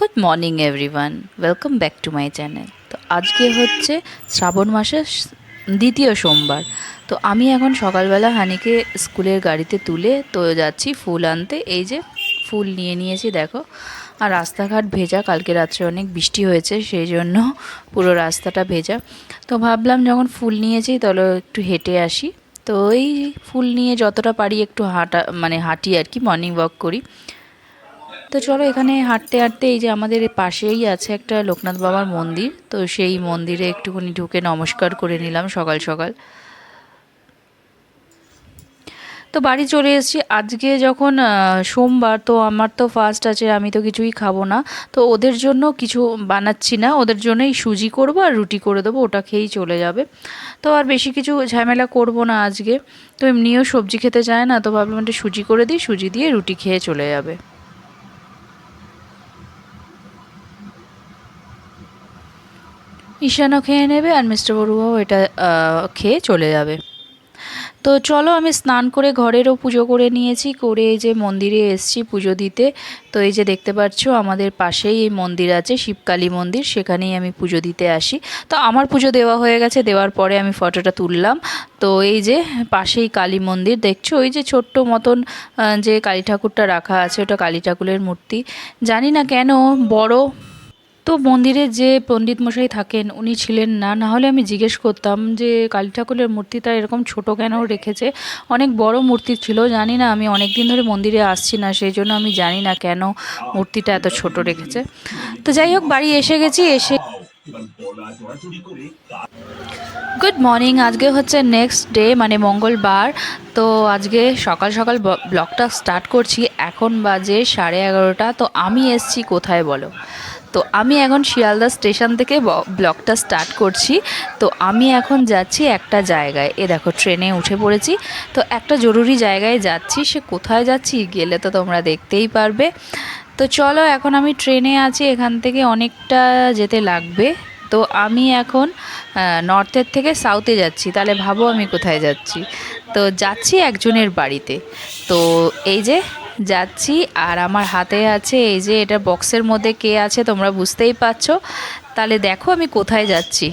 Good morning everyone welcome back to my channel তো আজকে হচ্ছে শ্রাবণ মাসের দ্বিতীয় সোমবার। তো আমি এখন সকালবেলা হানিকে স্কুলের গাড়িতে তুলে তো যাচ্ছি ফুল আনতে। এই যে ফুল নিয়ে নিয়েছি, দেখো। আর রাস্তাঘাট ভেজা, কালকে রাত্রে অনেক বৃষ্টি হয়েছে, সেই জন্য পুরো রাস্তাটা ভেজা। তো ভাবলাম যখন ফুল নিয়েছি, তাহলে একটু হেঁটে আসি। তো এই ফুল নিয়ে যতটা পারি একটু হাঁটা মানে হাঁটি আর কি মর্নিং ওয়াক করি। তো চলো এখানে হাঁটতে হাঁটতে এই যে আমাদের পাশেই আছে একটা লোকনাথ বাবার মন্দির। তো সেই মন্দিরে একটুখানি ঢুকে নমস্কার করে নিলাম সকাল সকাল। তো বাড়ি চলে এসেছি। আজকে যখন সোমবার, তো আমার তো ফার্স্ট আছে, আমি তো কিছুই খাব না। তো ওদের জন্য কিছু বানাচ্ছি না। ওদের জন্যই সুজি করব আর রুটি করে দেবো, ওটা খেয়েই চলে যাবে। তো আর বেশি কিছু ঝামেলা করব না আজকে। তো এমনিও সবজি খেতে চায় না, তো ভাবলাম একটু সুজি করে দিই, সুজি দিয়ে রুটি খেয়ে চলে যাবে। ঈশানও খেয়ে নেবে আর মিস্টার বড়ুয়াও এটা খেয়ে চলে যাবে। তো চলো আমি স্নান করে ঘরেরও পুজো করে নিয়েছি, করে এই যে মন্দিরে এসছি পুজো দিতে। তো এই যে দেখতে পাচ্ছ, আমাদের পাশেই এই মন্দির আছে, শিবকালী মন্দির, সেখানেই আমি পুজো দিতে আসি। তো আমার পুজো দেওয়া হয়ে গেছে, দেওয়ার পরে আমি ফটোটা তুললাম। তো এই যে পাশেই কালী মন্দির, দেখছ? ওই যে ছোট্ট মতন যে কালী ঠাকুরটা রাখা আছে, ওটা কালী ঠাকুরের মূর্তি। জানি না কেন, বড় তো মন্দিরে যে পণ্ডিত মশাই থাকেন, উনি ছিলেন না। না হলে আমি জিজ্ঞেস করতাম যে, কালী ঠাকুরের মূর্তিটা এরকম ছোট কেন রেখেছে? অনেক বড় মূর্তি ছিল, জানি না, আমি অনেক দিন ধরে মন্দিরে আসছি না সেই জন্য আমি জানি না কেন মূর্তিটা এত ছোট রেখেছে। তো যাই হোক, বাড়ি এসে গেছি, এসে গুড মর্নিং আজকে হচ্ছে নেক্সট ডে মানে মঙ্গলবার। তো আজকে সকাল সকাল ব্লগটা স্টার্ট করছি, এখন বাজে সাড়ে এগারোটা। তো আমি এসছি কোথায় বলো? তো আমি এখন শিয়ালদা স্টেশন থেকে ব- ব্লগটা স্টার্ট করছি। তো আমি এখন যাচ্ছি একটা জায়গায়। এ দেখো, ট্রেনে উঠে পড়েছি। তো একটা জরুরি জায়গায় যাচ্ছি। সে কোথায় যাচ্ছি গেলে তো তোমরা দেখতেই পারবে। তো চলো, এখন আমি ট্রেনে আছি। এখান থেকে অনেকটা যেতে লাগবে। তো আমি এখন নর্থের থেকে সাউথে যাচ্ছি, তাহলে ভাবো আমি কোথায় যাচ্ছি। তো যাচ্ছি একজনের বাড়িতে। তো এই যে যাচ্ছি, আর আমার হাতে আছে এই যে এটা বক্সের মধ্যে কে আছে তোমরা বুঝতেই পারছ। তাহলে দেখো আমি কোথায় যাচ্ছি।